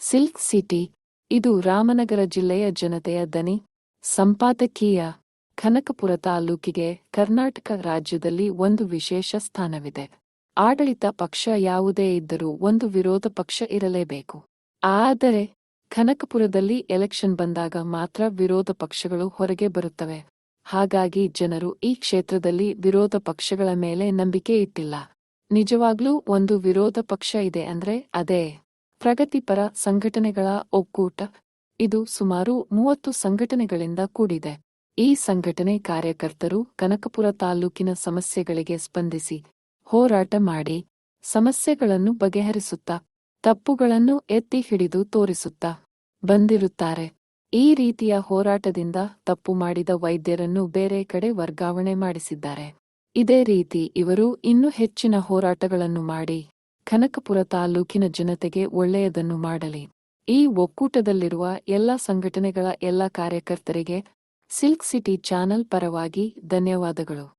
Silk city. ಇದು ರಾಮನಗರ ಜಿಲ್ಲೆಯ ಜನತೆಯ ದನಿ. ಸಂಪಾದಕೀಯ. ಕನಕಪುರ ತಾಲ್ಲೂಕಿಗೆ ಕರ್ನಾಟಕ ರಾಜ್ಯದಲ್ಲಿ ಒಂದು ವಿಶೇಷ ಸ್ಥಾನವಿದೆ. ಆಡಳಿತ ಪಕ್ಷ ಯಾವುದೇ ಇದ್ದರೂ ಒಂದು ವಿರೋಧ ಪಕ್ಷ ಇರಲೇಬೇಕು. ಆದರೆ, ಕನಕಪುರದಲ್ಲಿ ಎಲೆಕ್ಷನ್ ಬಂದಾಗ ಮಾತ್ರ ವಿರೋಧ ಪಕ್ಷಗಳು ಹೊರಗೆ ಬರುತ್ತವೆ. ಹಾಗಾಗಿ ಜನರು ಈ ಕ್ಷೇತ್ರದಲ್ಲಿ ವಿರೋಧ ಪಕ್ಷಗಳ ಮೇಲೆ ನಂಬಿಕೆ ಇಟ್ಟಿಲ್ಲ. ನಿಜವಾಗ್ಲೂ ಒಂದು ವಿರೋಧ ಪಕ್ಷ ಇದೆ ಅಂದ್ರೆ ಅದೇ. ಪ್ರಗತಿಪರ ಸಂಘಟನೆಗಳ ಒಕ್ಕೂಟ. ಇದು ಸುಮಾರು ಮೂವತ್ತು ಸಂಘಟನೆಗಳಿಂದ ಕೂಡಿದೆ. ಈ ಸಂಘಟನೆ ಕಾರ್ಯಕರ್ತರು ಕನಕಪುರ ತಾಲ್ಲೂಕಿನ ಸಮಸ್ಯೆಗಳಿಗೆ ಸ್ಪಂದಿಸಿ ಹೋರಾಟ ಮಾಡಿ ಸಮಸ್ಯೆಗಳನ್ನು ಬಗೆಹರಿಸುತ್ತಾ ತಪ್ಪುಗಳನ್ನು ಎತ್ತಿ ಹಿಡಿದು ತೋರಿಸುತ್ತಾ ಬಂದಿರುತ್ತಾರೆ. ಈ ರೀತಿಯ ಹೋರಾಟದಿಂದ ತಪ್ಪು ಮಾಡಿದ ವೈದ್ಯರನ್ನು ಬೇರೆ ಕಡೆ ವರ್ಗಾವಣೆ ಮಾಡಿಸಿದ್ದಾರೆ. ಇದೇ ರೀತಿ ಇವರು ಇನ್ನೂ ಹೆಚ್ಚಿನ ಹೋರಾಟಗಳನ್ನು ಮಾಡಿ ಕನಕಪುರ ತಾಲೂಕಿನ ಜನತೆಗೆ ಒಳ್ಳೆಯದನ್ನು ಮಾಡಲಿ. ಈ ಒಕ್ಕೂಟದಲ್ಲಿರುವ ಎಲ್ಲ ಸಂಘಟನೆಗಳ ಎಲ್ಲ ಕಾರ್ಯಕರ್ತರಿಗೆ ಸಿಲ್ಕ್ ಸಿಟಿ ಚಾನಲ್ ಪರವಾಗಿ ಧನ್ಯವಾದಗಳು.